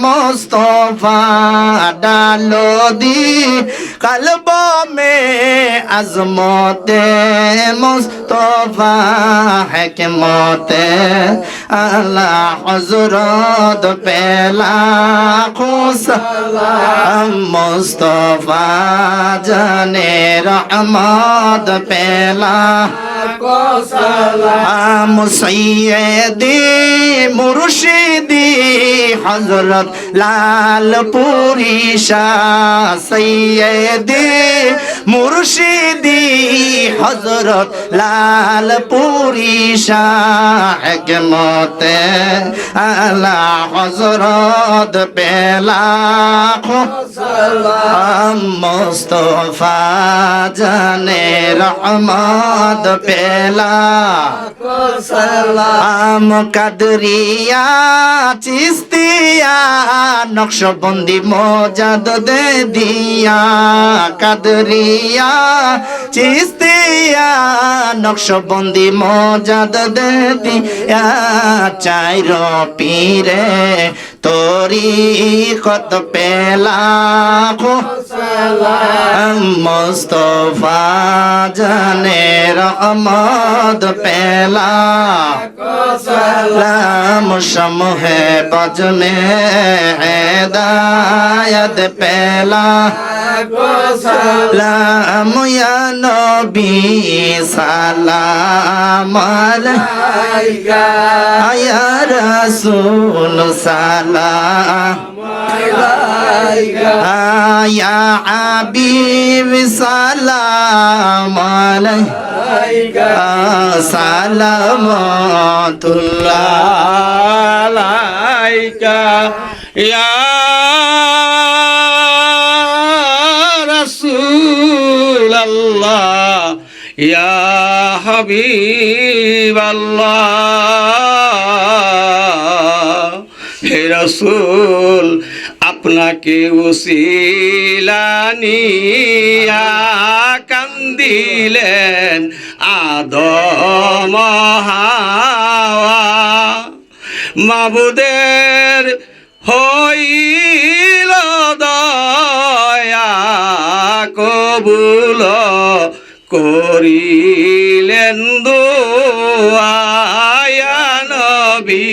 মোস্তফা ডালো দি কলব মে আজমতে মোস্তফা হেকমত আল্লাহ হজরত পেলা খুশ মোস্তফা জানে রহমত পেলা মুসাইয়ে দি মুরশি মুর্শিদি হজরত লালপুরি শাহ সৈয়দি মুর্শিদি হজরত লালপুরি শাহ মতে আলা হজরত পেলা মুস্তফা জানে রহমত পেলা আম কাদরিয়া, চিস্তিয়া নকশবন্দি মজাদ দে দিয়া কাদরিয়া চিস্তিয়া নকশবন্দি মজাদ দে দিয়া চাইর পীরে তোরি কত পেলা মুস্তফা জানে রহমত পেলা সালাম সমূহে বজনে হেদায়ত পেলা সালাম ইয়া নবী, সালাম আলাইকা। ইয়া রাসূল, সালাম يا حبيب سلام عليك سلامات الله عليك يا رسول الله يا حبيب الله রসুল আপনাকে উসিলানিয়া কান্দিলেন আদম মাবুদের হইল দয়া কবুল করিলেন দোয়া নবী।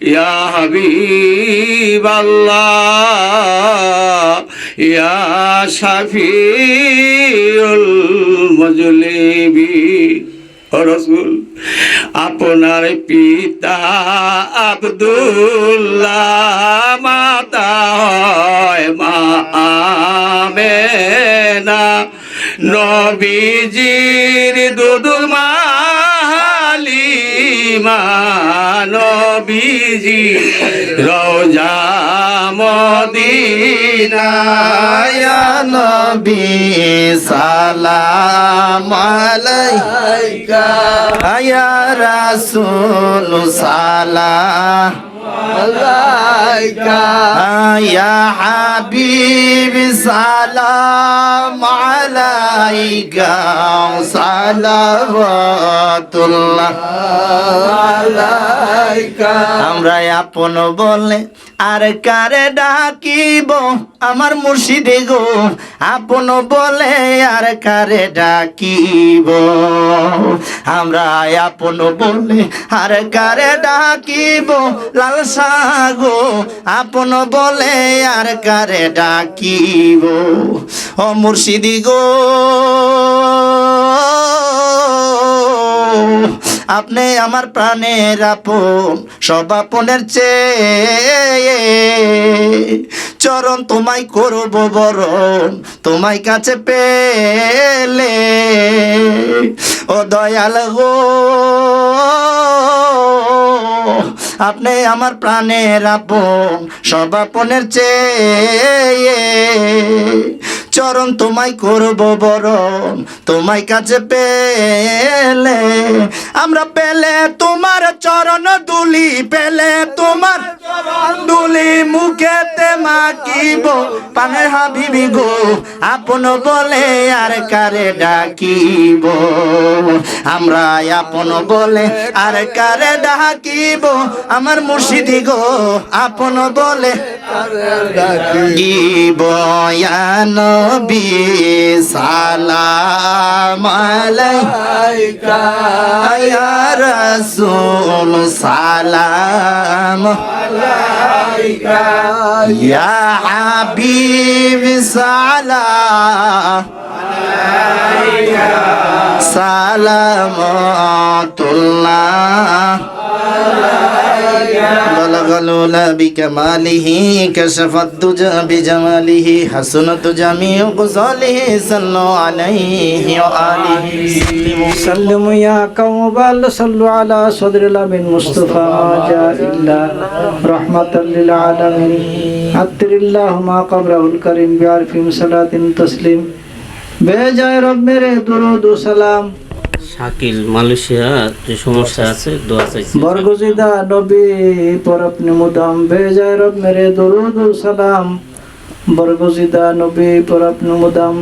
ইয়া হাবিবাল্লাহ, ইয়া শাফিউল মজলিবি। রসুল, আপনার পিতা আব্দুল্লাহ, মাতা হয় মা আমেনা। নবীজির দুদুল মালিমা নবীজি রোজা মদিনায় নবী সালাম আলাইকা। আয়া রাসূল সালাম يا حبيب سلام عليك صلوات الله عليك আমরা আপন বলে আর কারে ডাকিব আমার মুর্শিদে গো আপন বলে আর কারে ডাকিব আমরা আপন বলে আর কারে ডাকিব লাল সাগো আপন বলে আর কারে ডাকিব? ও মুর্শিদি গো। আপনি আমার প্রাণের আপন, সব আপনের চেয়ে চরণ তোমায় করব বরণ, তোমায় কাছে পেলে। ও দয়াল গো আপনি আমার প্রাণের আপন, সব আপনের চেয়ে চরণ তোমায় করব বরণ, তোমায় কাছে পেলে। আমরা পেলে তোমার চরণ দুলি, পেলে তোমার দুলি মুখেতে মাকিব পানে হাবিবি গো, আপন বলে আর কারে ডাকিব? আমরা আপন বলে আর কারে ডাকিব? আমার মুর্শিদি গো, আপন বলে ডাকিব নবী সালাম আলাইকা ইয়া রাসূল সালাম ইয়া হাবিব সালাম সালামাতুল্লাহ بلغ الأولى بكماله كشف الدجى بجماله حسنت جميع غزاله صلوا عليه وآله سلموا يا قوم صلوا على صدر الأمين مصطفى ما جاء إلا رحمة للعالمين عطر اللهم قبره الكريم بعرف صلاة تسليم بے جائے رب میرے درود و سلام শাকিল মালয়েশিয়া যে সমস্যা আছে দোয়া চাইছি বরগুজিদা নবী পরপনি মুদাম বেজায় রব্বের দুরুদ ও সালাম বরগুজিদা নবী পরপনি মুদাম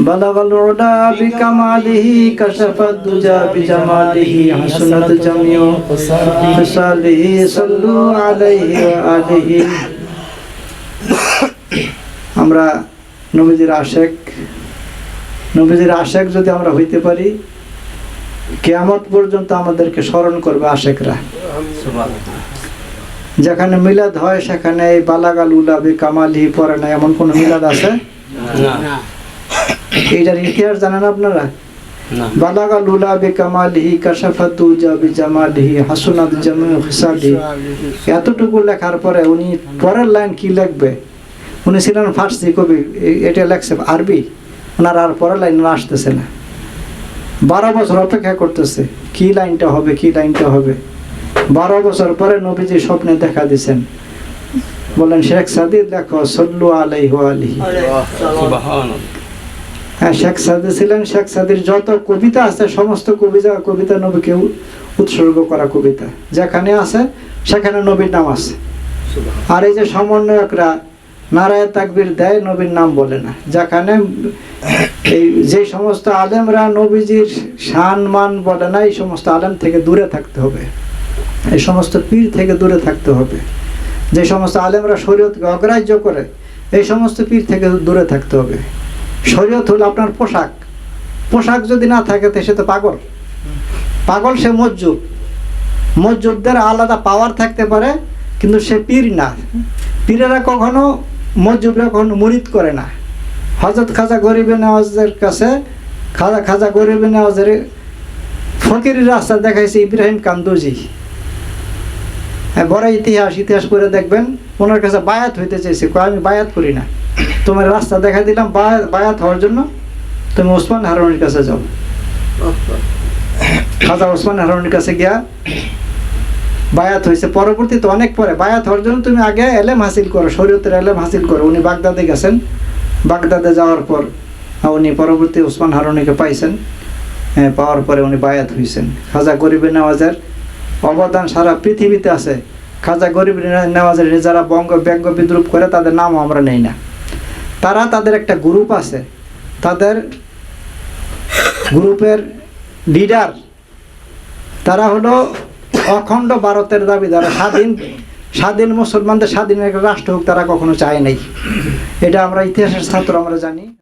بلغ العلا بكماله كشف الدجى بجماله حسنت جميع خصاله صلوا عليه وآله আমরা নবীজির আশেক নবীজির আশেক যদি আমরা হইতে পারি কেয়ামত পর্যন্ত আমাদেরকে স্মরণ করবে আশেকরা। যেখানে মিলাদ হয় সেখানে এই বালাগাল উলাবি কামালি পরে না এমন কোন মিলাদ আছে? এইটার ইতিহাস জানেন আপনারা? বালাগাল উলাবি কামালিহি কাশাফাত উজাবি জামালিহি হাসুনাত জামিউ হিসালিহি এতটুকু লেখার পরে উনি পরের লাইন কি লিখবে? উনি ছিলেন ফার্সি কবি এটা লেখছে আরবি। ওনার আর পরের লাইন আসতেছে না। বারো বছর অপেক্ষা করতেছে, কি লাইনটা হবে, কি লাইনটা হবে? বারো বছর পরে নবীজি স্বপ্নে দেখা দিছেন। বলেন শেখ সাদি দেখো সল্লু আলিহি। হ্যাঁ শেখ সাদি ছিলেন, শেখ সাদির যত কবিতা আছে, সমস্ত কবিতা কবিতা নবীকে উৎসর্গ করা কবিতা। যেখানে আছে, সেখানে নবীর নাম আছে। আর এই যে সমন্বয়করা নারায় তাকবির দেয়, নবীর নাম বলে না। যেখানে এই যে সমস্ত আলেমরা নবীজির শান, মান বলে না, এই সমস্ত আলেম থেকে দূরে থাকতে হবে। এই সমস্ত পীর থেকে দূরে থাকতে হবে। যে সমস্ত আলেমরা শরীয়তকে অগ্রাহ্য করে, এই সমস্ত পীর থেকে দূরে থাকতে হবে। শরীয়ত হলো আপনার পোশাক। পোশাক যদি না থাকে, তো সে তো পাগল। পাগল সে মজ্জুব। মজ্জুবদের আলাদা পাওয়ার থাকতে পারে, কিন্তু সে পীর না। পীরেরা কখনো মজ্জুবরা কখনো মুরিদ করে না। হজরত খাজা গরিবে নেওয়াজের কাছে খাজা খাজা গরিবে নেওয়াজের ফকির রাস্তা দেখাইছে ইব্রাহিম কান্দুজি। হ্যাঁ বড় ইতিহাস ইতিহাস করে দেখবেন ওনার কাছে বায়াত হইতে চাইছে আমি বায়াত করি না। তোমার রাস্তা দেখা দিলাম বায়াত বায়াত হওয়ার জন্য তুমি ওসমান হারুনের কাছে যাও। খাজা ওসমান হারুনের কাছে গিয়া বায়াত হয়েছে। পরবর্তীতে অনেক পরে বায়াত হওয়ার জন্য তুমি আগে এলেম হাসিল করো, শরীয়তের এলেম হাসিল করো। উনি বাগদাদে গেছেন। বাগদাদে যাওয়ার পর উনি পরবর্তী ওসমান হারুনিকে পাইছেন। পাওয়ার পরে উনি বায়াত হয়েছেন খাজা গরিবে নেওয়াজের অবদান সারা পৃথিবীতে আছে। খাজা গরিব নেওয়াজের যারা বঙ্গ, ব্যঙ্গ বিদ্রুপ করে তাদের নামও আমরা নেই না। তারা তাদের একটা গ্রুপ আছে। তাদের গ্রুপের লিডার তারা হলো অখণ্ড ভারতের দাবি যারা স্বাধীন স্বাধীন মুসলমানদের স্বাধীন একটা রাষ্ট্র হোক তারা কখনো চায় নাই। এটা আমরা ইতিহাসের ছাত্র, আমরা জানি।